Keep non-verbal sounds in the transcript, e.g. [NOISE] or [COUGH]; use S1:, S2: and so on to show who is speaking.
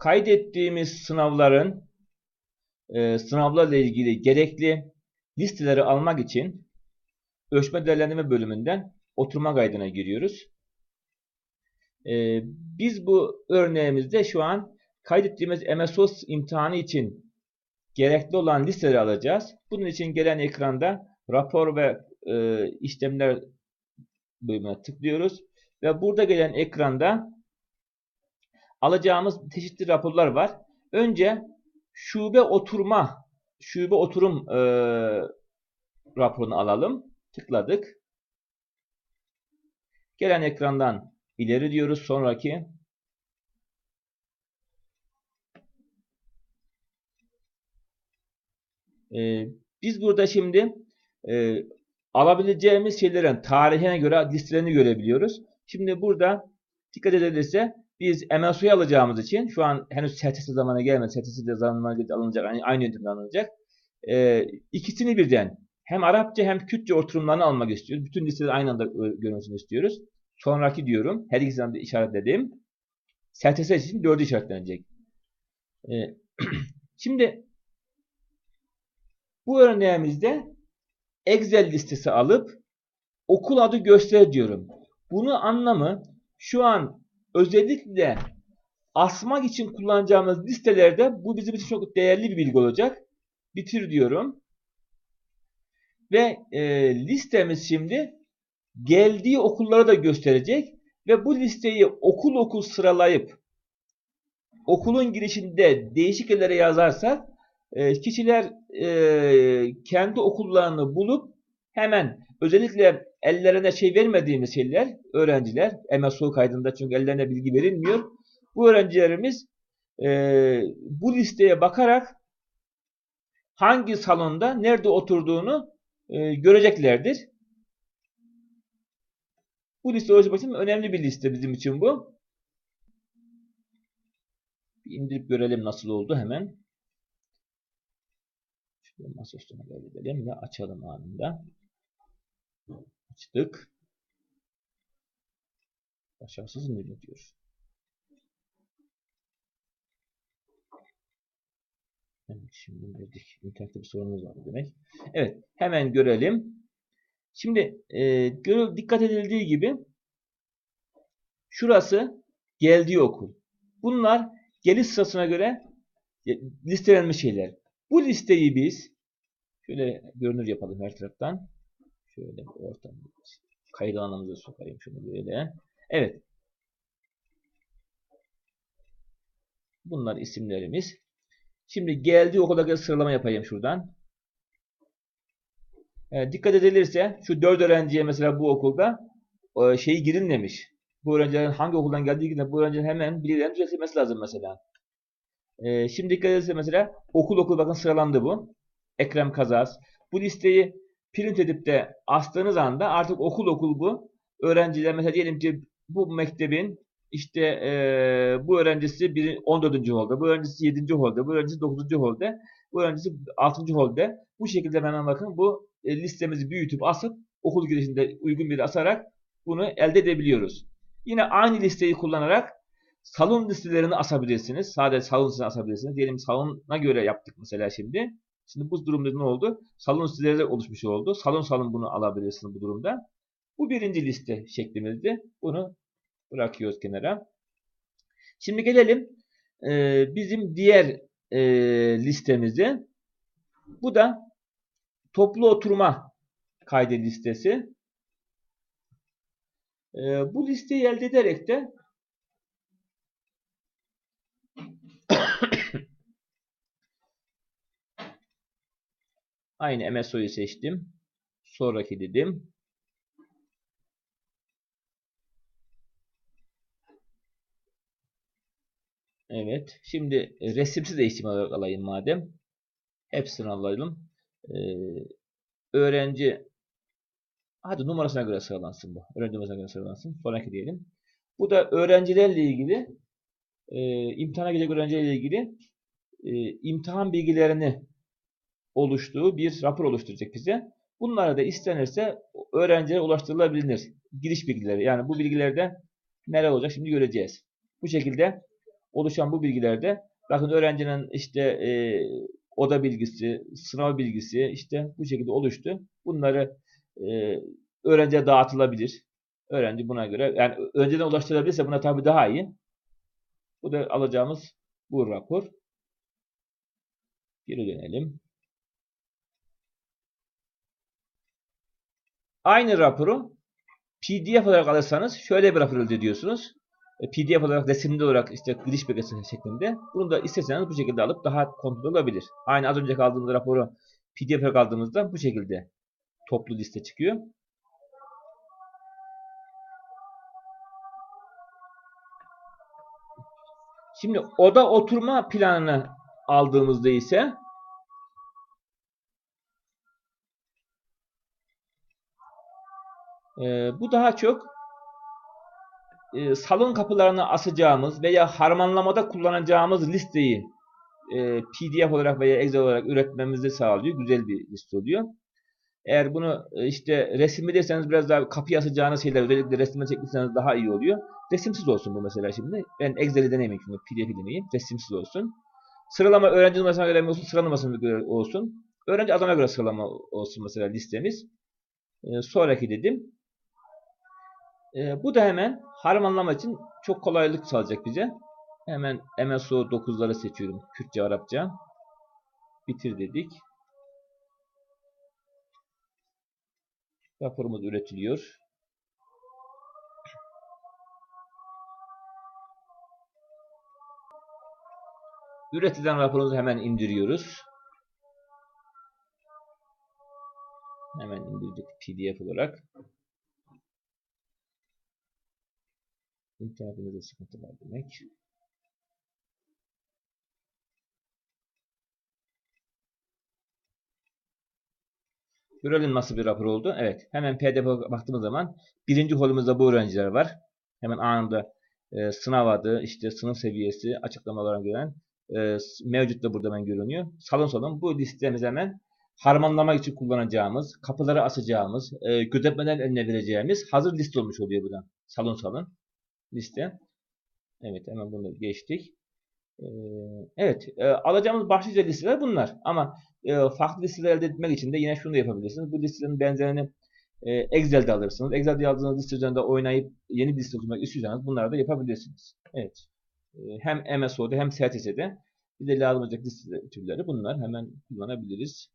S1: kaydettiğimiz sınavların e, sınavlarla ilgili gerekli listeleri almak için ölçme değerlendirme bölümünden oturma kaydına giriyoruz. E, biz bu örneğimizde şu an kaydettiğimiz MSOS imtihanı için gerekli olan listeleri alacağız. Bunun için gelen ekranda rapor ve e, işlemler bölümüne tıklıyoruz. Ve burada gelen ekranda alacağımız çeşitli raporlar var. Önce şube oturma, şube oturum e, raporunu alalım. Tıkladık. Gelen ekrandan ileri diyoruz. Sonraki e, biz burada şimdi e, alabileceğimiz şeylerin tarihine göre listelerini görebiliyoruz. Şimdi burada dikkat edilirse biz MSU'yu alacağımız için şu an henüz STS zamanı gelmedi. STS de zamanı alınacak. Yani aynı yöntemle alınacak. Ee, ikisini birden hem Arapça hem Kürtçe oturumlarını almak istiyoruz. Bütün listeleri aynı anda görmesini istiyoruz. Sonraki diyorum. Her ikisinden de işaretledim. STS için dördü işaretlenecek. Ee, [CLEARS THROAT] şimdi bu örneğimizde Excel listesi alıp okul adı göster diyorum. Bunu anlamı şu an özellikle asmak için kullanacağımız listelerde bu bizim için çok değerli bir bilgi olacak. Bitir diyorum. Ve e, listemiz şimdi geldiği okullara da gösterecek. Ve bu listeyi okul okul sıralayıp okulun girişinde değişik yerlere yazarsak e, kişiler e, kendi okullarını bulup hemen özellikle ellerine şey vermediğimiz şeyler öğrenciler MSU kaydında çünkü ellerine bilgi verilmiyor. Bu öğrencilerimiz e, bu listeye bakarak hangi salonda nerede oturduğunu e, göreceklerdir. Bu liste oluşturmak için önemli bir liste bizim için bu. Bir indirip görelim nasıl oldu hemen. Şöyle masaüstüne kaydedelim ve açalım anında. Açtık. Başarısız mı diyor. Evet, şimdi indirdik. İnternette bir sorunumuz var demek. Evet. Hemen görelim. Şimdi e, göre, dikkat edildiği gibi şurası geldiği okul. Bunlar geliş sırasına göre listelenmiş şeyler. Bu listeyi biz şöyle görünür yapalım her taraftan. Şöyle ortam kayıt alanımıza sokayım şunu böyle. Evet. Bunlar isimlerimiz. Şimdi geldiği okula sıralama yapayım şuradan. Evet, dikkat edilirse şu dört öğrenciye mesela bu okulda e, şeyi girilmemiş. Bu öğrencilerin hangi okuldan geldiği gibi bu öğrencilerin hemen birilerinin düzeltilmesi lazım mesela. E, şimdi dikkat edilirse mesela okul okul bakın sıralandı bu. Ekrem Kazaz. Bu listeyi print edip de astığınız anda artık okul okul bu. Öğrenciler mesela diyelim ki bu mektebin işte e, bu öğrencisi bir 14. holde, bu öğrencisi 7. holde, bu öğrencisi 9. holde, bu öğrencisi 6. holde. Bu şekilde hemen bakın bu e, listemizi büyütüp asıp okul girişinde uygun bir asarak bunu elde edebiliyoruz. Yine aynı listeyi kullanarak salon listelerini asabilirsiniz. Sadece salon listesini asabilirsiniz. Diyelim salona göre yaptık mesela şimdi. Şimdi bu durumda ne oldu? Salon listeleri oluşmuş oldu. Salon salon bunu alabilirsiniz bu durumda. Bu birinci liste şeklimizdi. Bunu bırakıyoruz kenara. Şimdi gelelim e, bizim diğer e, listemize. Bu da toplu oturma kaydı listesi. E, bu listeyi elde ederek de Aynı MSO'yu seçtim. Sonraki dedim. Evet. Şimdi resimsiz eğitim olarak alayım madem. Hepsini alalım. Ee, öğrenci hadi numarasına göre sıralansın bu. Öğrenci numarasına göre sıralansın. Sonraki diyelim. Bu da öğrencilerle ilgili e, imtihana girecek öğrencilerle ilgili e, imtihan bilgilerini oluştuğu bir rapor oluşturacak bize. Bunlara da istenirse öğrencilere ulaştırılabilir. Giriş bilgileri. Yani bu bilgilerde neler olacak şimdi göreceğiz. Bu şekilde oluşan bu bilgilerde bakın öğrencinin işte e, oda bilgisi, sınav bilgisi işte bu şekilde oluştu. Bunları e, öğrenciye dağıtılabilir. Öğrenci buna göre yani önceden ulaştırabilirse buna tabii daha iyi. Bu da alacağımız bu rapor. Geri dönelim. Aynı raporu PDF olarak alırsanız şöyle bir rapor elde ediyorsunuz. E, PDF olarak resimli olarak işte giriş belgesi şeklinde. Bunu da isterseniz bu şekilde alıp daha kontrol olabilir. Aynı az önce aldığımız raporu PDF olarak aldığımızda bu şekilde toplu liste çıkıyor. Şimdi oda oturma planını aldığımızda ise e, bu daha çok e, salon kapılarına asacağımız veya harmanlamada kullanacağımız listeyi e, PDF olarak veya Excel olarak üretmemizi sağlıyor. Güzel bir liste oluyor. Eğer bunu e, işte resimlediyseniz biraz daha kapıya asacağınız şeyler özellikle resimle çektiyseniz daha iyi oluyor. Resimsiz olsun bu mesela şimdi. Ben Excel'i deneyimim şimdi. PDF'i deneyeyim. Resimsiz olsun. Sıralama öğrenci numarasına göre olsun, sıralamasına göre olsun. Öğrenci adına göre sıralama olsun mesela listemiz. E, sonraki dedim. E, bu da hemen harmanlama için çok kolaylık sağlayacak bize. Hemen MSO 9'ları seçiyorum. Kürtçe, Arapça. Bitir dedik. Raporumuz üretiliyor. Üretilen raporumuzu hemen indiriyoruz. Hemen indirdik PDF olarak. İnternetimizde sıkıntı var demek. Görelim nasıl bir rapor oldu. Evet. Hemen PDF'e baktığımız zaman birinci holümüzde bu öğrenciler var. Hemen anında e, sınav adı, işte sınıf seviyesi, açıklamalarına göre e, mevcut da burada ben görünüyor. Salon salon bu listemiz hemen harmanlamak için kullanacağımız, kapıları asacağımız, e, gözetmeden eline vereceğimiz hazır liste olmuş oluyor burada. Salon salon liste. Evet hemen bunu geçtik. Ee, evet e, alacağımız başlıca listeler bunlar. Ama e, farklı listeler elde etmek için de yine şunu da yapabilirsiniz. Bu listelerin benzerini e, Excel'de alırsınız. Excel'de yazdığınız liste üzerinde oynayıp yeni bir liste oluşturmak istiyorsanız bunları da yapabilirsiniz. Evet. Hem MSO'da hem STS'de bize lazım olacak liste türleri bunlar. Hemen kullanabiliriz.